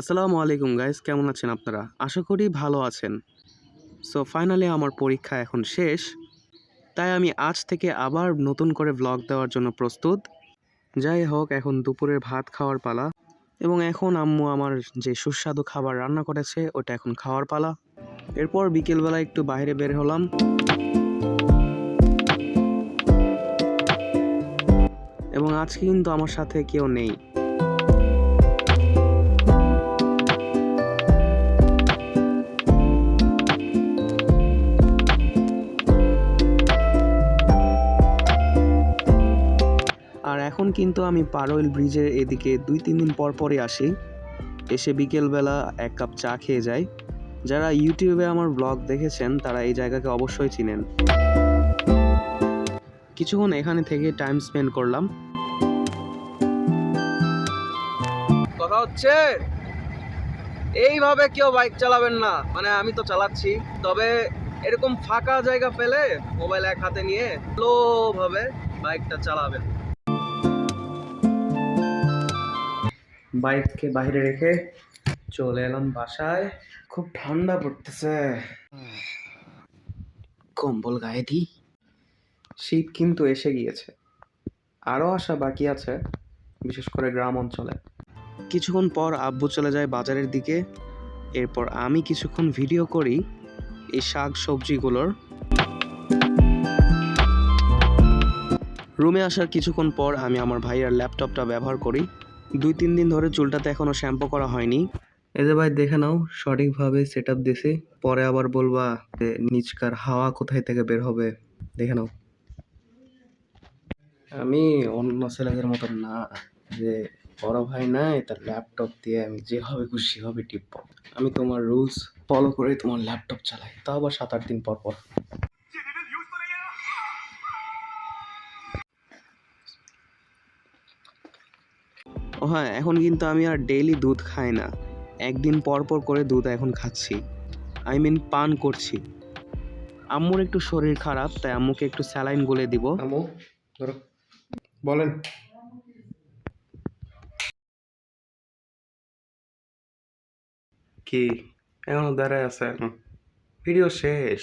আসসালামু আলাইকুম গাইস কেমন আছেন আপনারা? আশা করি ভালো আছেন। সো ফাইনালি আমার পরীক্ষা এখন শেষ। তাই আমি আজ থেকে আবার নতুন করে ব্লগ দেওয়ার জন্য প্রস্তুত। যাই হোক, এখন দুপুরের ভাত খাওয়ার পালা। এবং এখন আম্মু আমার যে সুস্বাদু খাবার রান্না করেছে, ওটা এখন খাওয়ার পালা। এরপর বিকেলবেলা একটু বাইরে বের হলাম। এবং আজকে কিন্তু আমার সাথে কেউ নেই। এখন কিন্তু আমি পারোইল ব্রিজের এদিকে দুই, তিন দিন পর পরই আসি। এসে বিকেলবেলা এক কাপ চা খেয়ে যাই। যারা ইউটিউবে আমার ব্লগ দেখেছেন, তারা এই জায়গাকে অবশ্যই চিনেন। কিছুক্ষণ এখানে থেকে টাইম স্পেন্ড করলাম। কথা হচ্ছে, এইভাবে কেউ বাইক চালাবেন না। মানে আমি তো চালাচ্ছি। তবে এরকম ফাঁকা জায়গা পেলে মোবাইল এক হাতে নিয়ে ভাবে বাইকটা চালাবেন। বাইককে বাইরে রেখে চলে এলাম বাসায়। খুব ঠান্ডা পড়তেছে। কম্বল গায়ে দিই। শীত কিন্তু এসে গিয়েছে। আরও আসা বাকি আছে, বিশেষ করে গ্রাম অঞ্চলে। কিছুক্ষণ পর আব্বু চলে যায় বাজারের দিকে। এরপর আমি কিছুক্ষণ ভিডিও করি এই শাক সবজিগুলোর। রুমে আসার কিছুক্ষণ পর আমি আমার ভাইয়ের ল্যাপটপটা ব্যবহার করি। দুই তিন দিন ধরে চুলটাতে এখনও শ্যাম্পু করা হয়নি। যে ভাই, দেখে নাও, সঠিকভাবে সেট আপ দিছে। পরে আবার বলবা যে নিচকার হাওয়া কোথায় থেকে বের হবে। দেখে নাও। আমি অন্য ছেলেদের মতন না, যে বড় ভাই নাই, তার ল্যাপটপ দিয়ে আমি যেভাবে খুশি হবে টিপব। আমি তোমার রুলস ফলো করে তোমার ল্যাপটপ চালাই। তাও আবার সাত আট দিন পর পর। ও হ্যাঁ এখন কিন্তু আমি আর ডেইলি দুধ খাই না। একদিন পর পর করে দুধ এখন খাচ্ছি। আই মিন পান করছি। আম্মুর একটু শরীর খারাপ, তাই আম্মুকে একটু স্যালাইন গুলে দিব। আম্মু, ধরো। বলেন। কি? এখনও দাঁড়ায় আছে? ভিডিও শেষ।